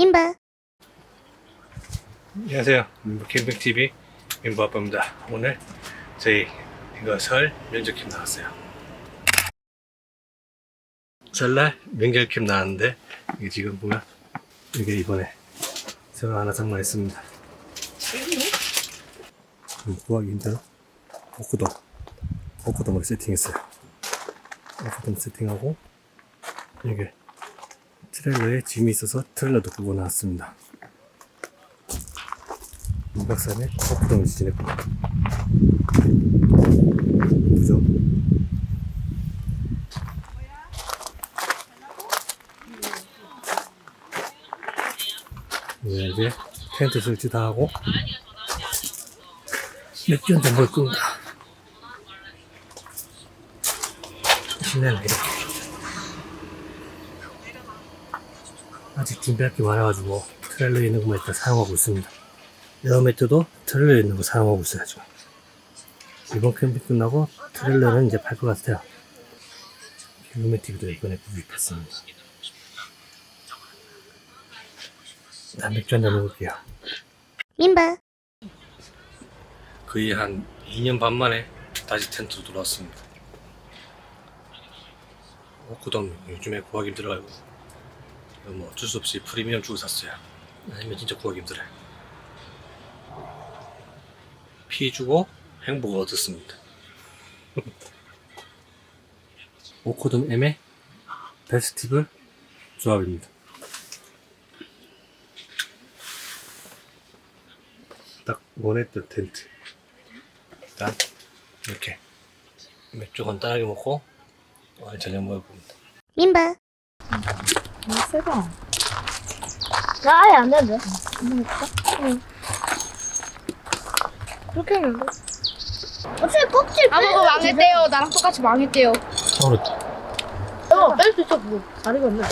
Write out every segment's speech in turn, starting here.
민바 안녕하세요. 캠핑TV 민부 아빠입니다. 오늘 저희 이거 설 면접캠 나왔어요. 설날 명절캠 나왔는데 이게 지금 보면 이게 이번에 새로 하나 장만했습니다. 음, 구하기 힘들어. 오크돔. 오크돔을 세팅했어요. 오크돔 세팅하고 이게 트레일러에 짐이 있어서 트레일러도 끄고 나왔습니다. 문박산에 거푸동을 지냈고 그죠? 네, 이제 텐트 설치 다 하고 맥주 한잔 먹을 겁니다 신나네 이렇게 아직 준비할 게 많아가지고 트레일러에 있는 것만 일단 사용하고 있습니다. 에어매트도 트레일러에 있는 거 사용하고 있어요 지금. 이번 캠핑 끝나고 트레일러는 이제 팔 것 같아요. 힐루메틱도 이번에 구입했습니다. 나 맥주 한잔 먹을게요. 민바. 거의 한 2년 반 만에 다시 텐트로 돌아왔습니다. 워크돔 요즘에 구하기 힘들어요 이거 뭐 어쩔 수 없이 프리미엄 주고 샀어요. 아니면 진짜 구하기 힘들어요. 피 주고 행복을 얻었습니다. 오코돔 M의 베스티블 조합입니다. 딱 원했던 텐트. 일단 이렇게 맥주 간단하게 먹고 저녁 먹을 겁니다. 민바 세다. 나 아예 안 되는데? 응. 그렇게 했는데? 어차피 껍질 아무거 망했대요. 나랑 똑같이 망했대요. 어렵다 어, 뺄수 있어, 뭐. 다리가 없네.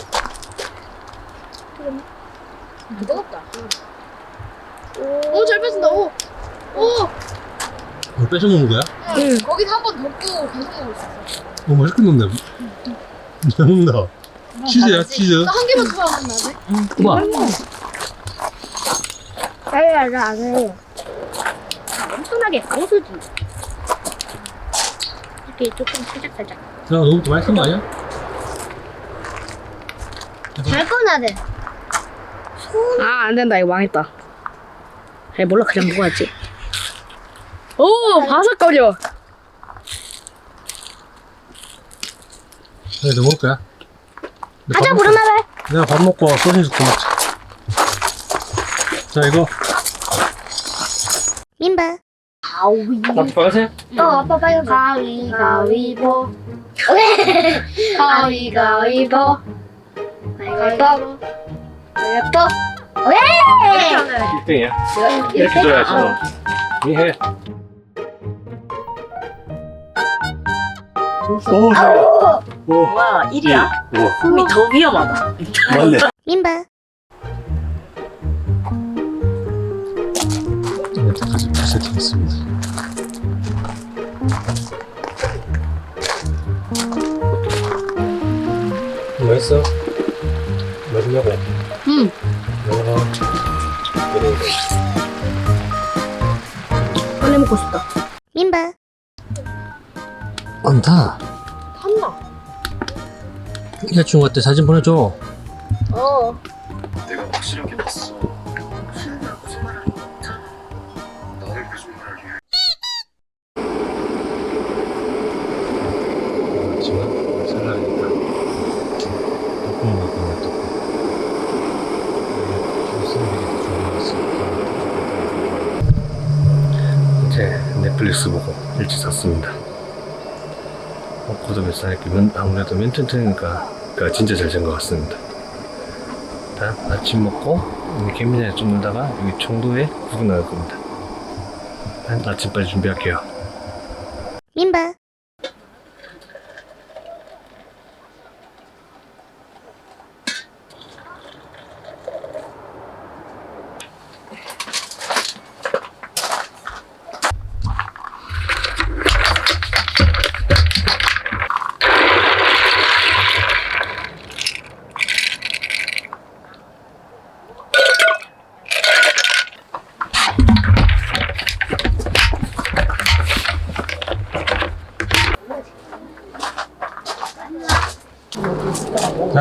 무겁다. 오, 잘 뺐습니다. 오, 오. 이거 뺏어 먹는 거야? 응. 거기서 한번 덮고 계속 먹고 있었어. 오 맛있게 먹네 잘 먹는다 치즈야 치즈 나한 개만 더 먹으면 안 돼? 우와 아예 안 해. 엄청나게 강수지. 이렇게 조금 살짝살짝. 야 너무 맛있는 거 아니야? 잘 꺼놔야 돼. 아, 안 된다. 이거 망했다. 에 몰라. 그냥 먹어야지. 오, 바삭거려. 그래 너 먹을 거야? 가자, 밥 먹고- 부르나봐. 내가 밥 먹고 소시지 구 먹자 자 이거 민바 가위. 나도 빨간색? 어, 아빠 빨리 가위, 가위보. 오케이. 가위, 가위보. 가위보. 가위보. 오케이. 1등이야 이렇게 줘야지 어. 이해 오 잘해 오 와, 1이야? 우와 꿈이 더 위험하다. 맞네 민바 이렇게까지 세팅했습니다 맛있어? 맛있냐고? 응. 빨리 먹고 싶다. 민바 탔나? 여자친구 한테 사진 보내줘 어. 내가 확실하게 봤어. 나를 해. 그렇지만 덕분 이제 넷플릭스 보고 일찍 잤습니다 먹고도 몇 살이면 아무래도 맨 튼튼이니까 그러니까 진짜 잘 잔 것 같습니다. 일단 아침 먹고 개미장에 좀 놀다가 여기 청도에 구경 나갈 겁니다. 아침까지 준비할게요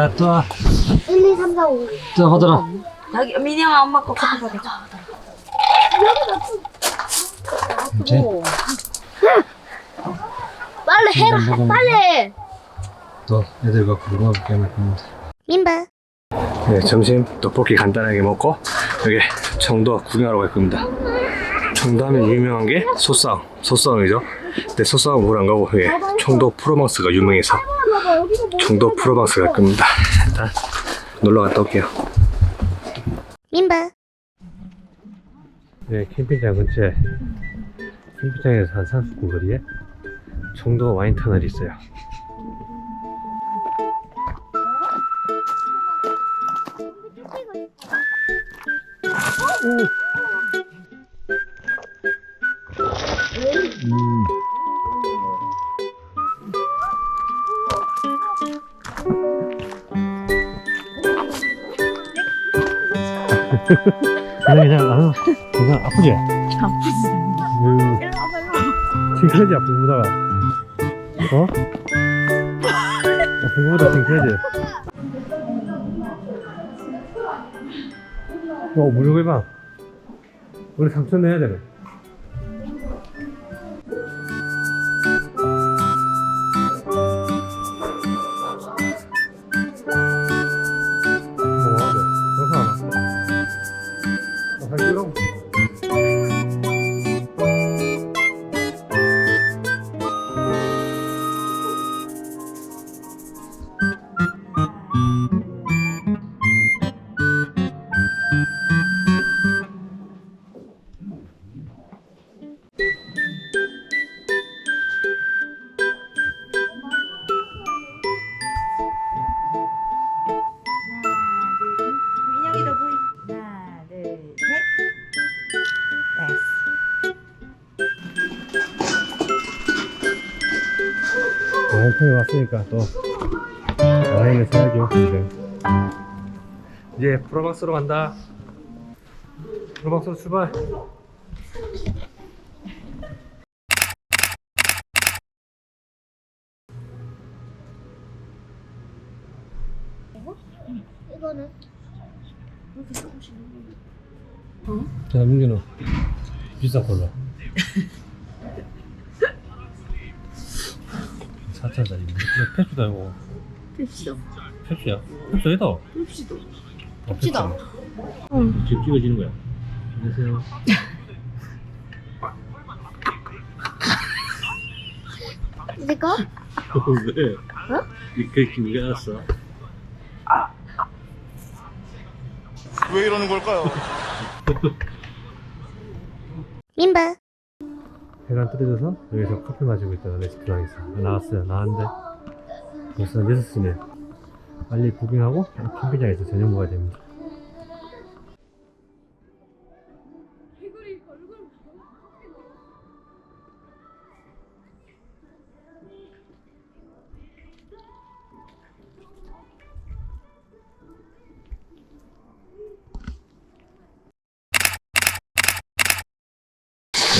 자, 또, 1, 2, 3, 4, 5. 또 하더라. 여기 민영아 엄마 거 커피 사게. 이제 빨리 해라. 빨리. 또 애들과 구경할 게할 겁니다. 민바 네, 점심 떡볶이 간단하게 먹고 여기 청도 구경하러 갈 겁니다. 청도하면 유명한 게 소싸움, 소싸움이죠. 근데 소싸움 보러 안 가고 여기 청도 프로방스가 유명해서 청도 프로방스 갈 겁니다. 일단 놀러 갔다 올게요. 민바 네, 캠핑장 근처에 캠핑장에서 한 30분 거리에 청도 와인 터널이 있어요. 음. 그냥 그냥 아 그냥 아프지? 아프지. 징크지 아프보다가 어? 아프보다 징크지. 어 물고 해봐. 우리 삼촌 내야 되네. 와인통에 왔으니까 또 와인을 사야죠 이제 이제 프로방스로 간다. 프로방스로 출발. 이거는 자 민규는 비싼 걸로 4천짜리 펩시도 아니고 펩시다. 펩시야? 펩시 아니다 펩시도. 펩시다 지금 찍어지는 거야 안녕하세요 이제 거? 왜? 어? 이렇게 길게 알았어 왜 이러는 걸까요? 민바 해가 뜨려져서 여기서 커피 마시고 있다가 레스토랑에서 나왔어요. 나왔는데 벌써 6시네 빨리 부킹하고 캠핑장에서 저녁 먹어야 됩니다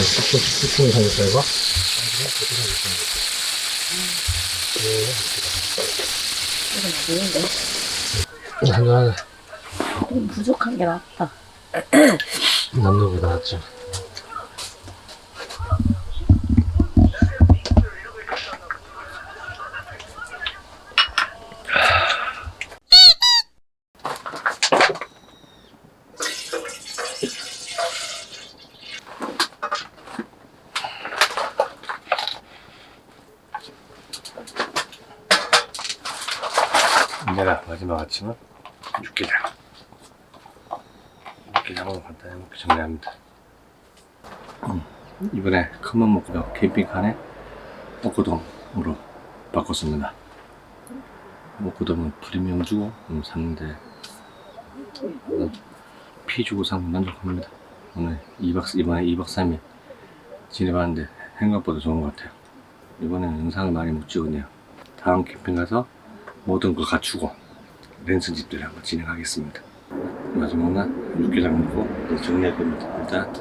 네, 숙소, 숙소에 사겠다, 이거? 네, 한잔하네. 부족한 게 낫다. 남녀보다 낫죠. 내가 마지막 아침은 육개장. 육개장으로 간단히 먹기 정리합니다. 음, 이번에 큰맘 먹고요. 캠핑칸에 먹고동으로 바꿨습니다. 먹고동은 프리미엄 주고 음, 샀는데 음, 피 주고 산 만족합니다. 오늘 2박, 이번에 2박 3일 지내봤는데 생각보다 좋은 것 같아요. 이번에는 영상을 많이 못 찍었네요. 다음 캠핑 가서 모든 걸 갖추고 랜선 집들 한번 진행하겠습니다. 마지막은 먹고 이제 정리할 겁니다. 일단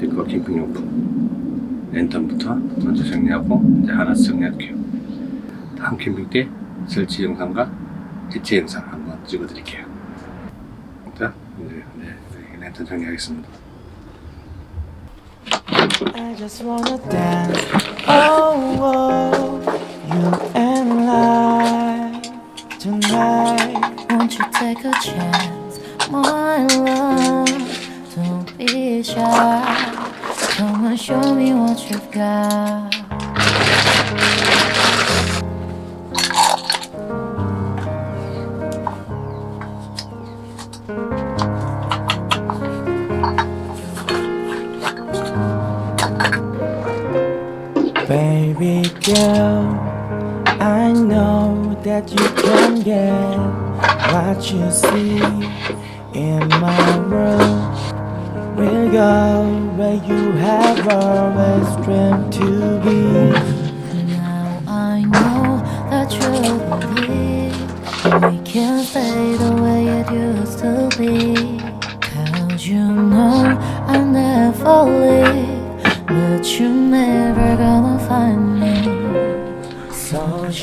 제 거 캠핑용품 랜턴부터 먼저 정리하고 이제 하나씩 정리할게요. 다음 캠핑 때 설치 영상과 엣지 영상 한번 찍어드릴게요. 자, 이제 네, 네, 랜턴 정리하겠습니다. I just wanna dance. Oh, oh, you and I tonight. Won't you take a chance, my love? Don't be shy. Come and show me what you've got. What you see in my room. We'll go where you have always dreamed to be. Now I know that you believe we can't stay the way it used to be. Cause you know I never leave, but you never. So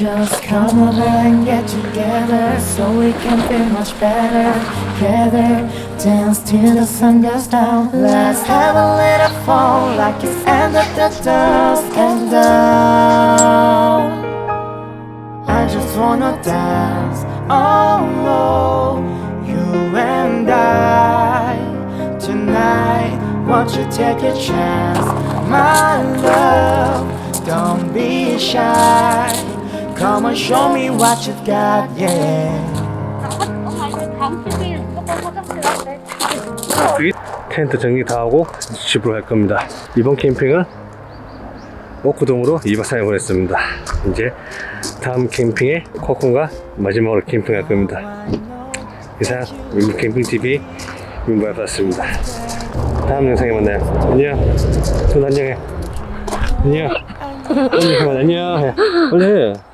just come over and get together so we can feel much better together. Dance till the sun goes down. Let's have a little fun like it's end of the dusk and down. I just wanna dance, oh, oh, you and I tonight. Won't you take a chance, my love? Don't be shy. Come and show me what you've got, yeah. 텐트 정리 다 하고 집으로 갈 겁니다. 이번 캠핑은 오크돔으로 2박 3일 보냈습니다. 이제 다음 캠핑에 코쿤과 마지막으로 캠핑할 겁니다. 이상 민부 캠핑TV 민부였습니다. 다음 영상에 만나요. 안녕. 손 안녕해. 안녕. 안녕. 안녕. 해. 빨리 해.